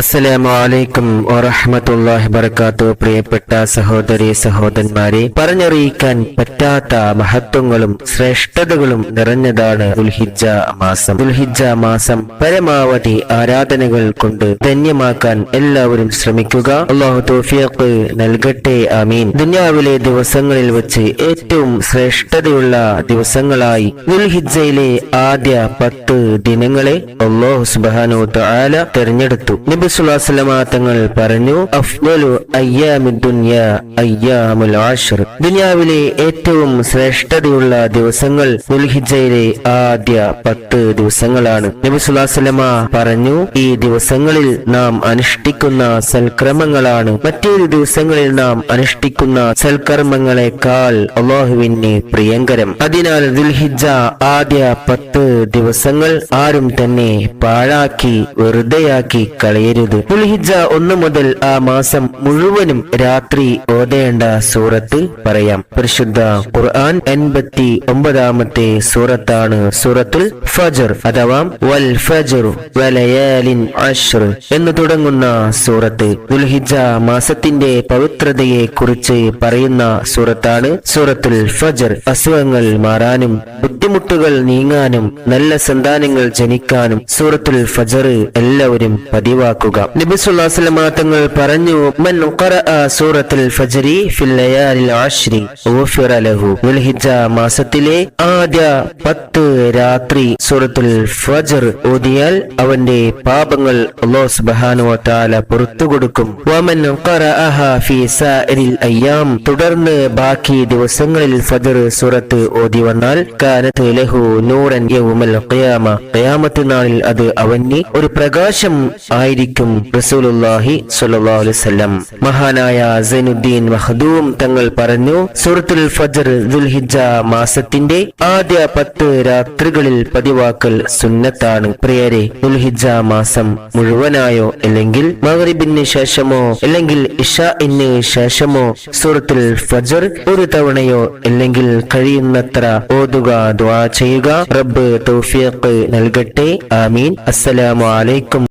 അസ്സലാമു അലൈക്കും വറഹ്മത്തുള്ളാഹി വബറകാത്തു പ്രിയപ്പെട്ട സഹോദരി സഹോദരന്മാരെ പറഞ്ഞറിയിക്കാൻ പറ്റാത്ത മഹത്വങ്ങളും ശ്രേഷ്ഠതകളും നിറഞ്ഞതാണ് ദുൽഹിജ മാസം. ദുൽഹിജ മാസം പരമാവധി ആരാധനകൾ കൊണ്ട് ധന്യമാക്കാൻ എല്ലാവരും ശ്രമിക്കുക. അള്ളാഹു തോഫിയക്ക് നൽകട്ടെ ആമീൻ. ദുനിയാവിലെ ദിവസങ്ങളിൽ വെച്ച് ഏറ്റവും ശ്രേഷ്ഠതയുള്ള ദിവസങ്ങളായി ദുൽഹിജയിലെ ആദ്യ പത്ത് ദിനങ്ങളെ അള്ളാഹു തആല തെരഞ്ഞെടുത്തു. സുല്ലാസ്ലമ തങ്ങൾ പറഞ്ഞു അഫ്ദലു ദുനിയാവിലെ ഏറ്റവും ശ്രേഷ്ഠതയുള്ള ദിവസങ്ങൾ ദുൽഹിജയിലെ ആദ്യ പത്ത് ദിവസങ്ങളാണ്. നബി സുല്ലാസ്ലമ പറഞ്ഞു ഈ ദിവസങ്ങളിൽ നാം അനുഷ്ഠിക്കുന്ന സൽക്രമങ്ങളാണ്. മറ്റേത് ദിവസങ്ങളിൽ നാം അനുഷ്ഠിക്കുന്ന സൽക്കർമ്മങ്ങളെക്കാൾ അള്ളാഹുവിന് പ്രിയങ്കരം. അതിനാൽ ദുൽഹിജ ആദ്യ പത്ത് ദിവസങ്ങൾ ആരും തന്നെ പാഴാക്കി വെറുതെയാക്കി കളയരുത്. ദുൽഹിജ ഒന്ന് മുതൽ ആ മാസം മുഴുവനും രാത്രി ഓതേണ്ട സൂറത്ത് പറയാം. പരിശുദ്ധ ഖുർആൻ എൺപത്തി ഒമ്പതാമത്തെ സൂറത്താണ് സൂറത്തുൽ ഫജർ അഥവാ വൽ ഫജർ വലയാലിൻ അഷ്ർ എന്ന് തുടങ്ങുന്ന സൂറത്ത്. ദുൽഹിജ മാസത്തിന്റെ പവിത്രതയെ കുറിച്ച് പറയുന്ന സൂറത്താണ് സൂറത്തുൽ ഫജർ. അസുഖങ്ങൾ മാറാനും ബുദ്ധിമുട്ടുകൾ നീങ്ങാനും നല്ല സന്താനങ്ങൾ ജനിക്കാനും സൂറത്തുൽ ഫജർ എല്ലാവരും പതിവാക്കുക നബി സുല്ലാസ്ലമ തങ്ങൾ പറഞ്ഞു മൻ സൂറത്തുൽ ഫജ്രി ഗുഫിറ ലഹു ദുൽഹിജ്ജ മാസത്തിലെ ആദ്യ പത്ത് രാത്രി സൂറത്തുൽ ഫജർ ഓതിയാൽ അവന്റെ പാപങ്ങൾ അല്ലാഹു സുബ്ഹാനഹു വ തആല കൊടുക്കും. വമൻ ഖറഅഹ ഫീ സാഇരിൽ അയ്യാം. തുടർന്ന് ബാക്കി ദിവസങ്ങളിൽ ഫജർ സൂറത്ത് ഓതി വന്നാൽ കാനത്ത് ലഹു നൂറൻ യൗമൽ ഖിയാമ. ഖിയാമത്ത് നാളിൽ അത് അവന് ഒരു പ്രകാശം ആയിരിക്കും. റസൂലുള്ളാഹി സ്വല്ലല്ലാഹു അലൈഹി വസല്ലം. മഹാനായ സൈനുദ്ദീൻ മഖ്ദൂം തങ്ങൾ പറഞ്ഞു സൂറത്തുൽ ഫജർ ദുൽഹിജ്ജ മാസത്തിന്റെ ആദ്യ പത്ത് രാത്രികളിൽ പതിവാക്കൽ സുന്നത്താണ്. പ്രിയരെ ദുൽഹിജ്ജ മാസം മുഴുവനായോ? അല്ലെങ്കിൽ മഗ്രിബിന് ശേഷമോ? അല്ലെങ്കിൽ ഇഷാഇന് ശേഷമോ? സൂറത്തുൽ ഫജർ ഒരു തവണയോ? അല്ലെങ്കിൽ കഴിയുന്നത്ര ഓതുക ദ്വാ ചെയ്യുക. റബ്ബ് തൗഫീഖ് നൽകട്ടെ. ആമീൻ. അസ്സലാമു അലൈക്കും.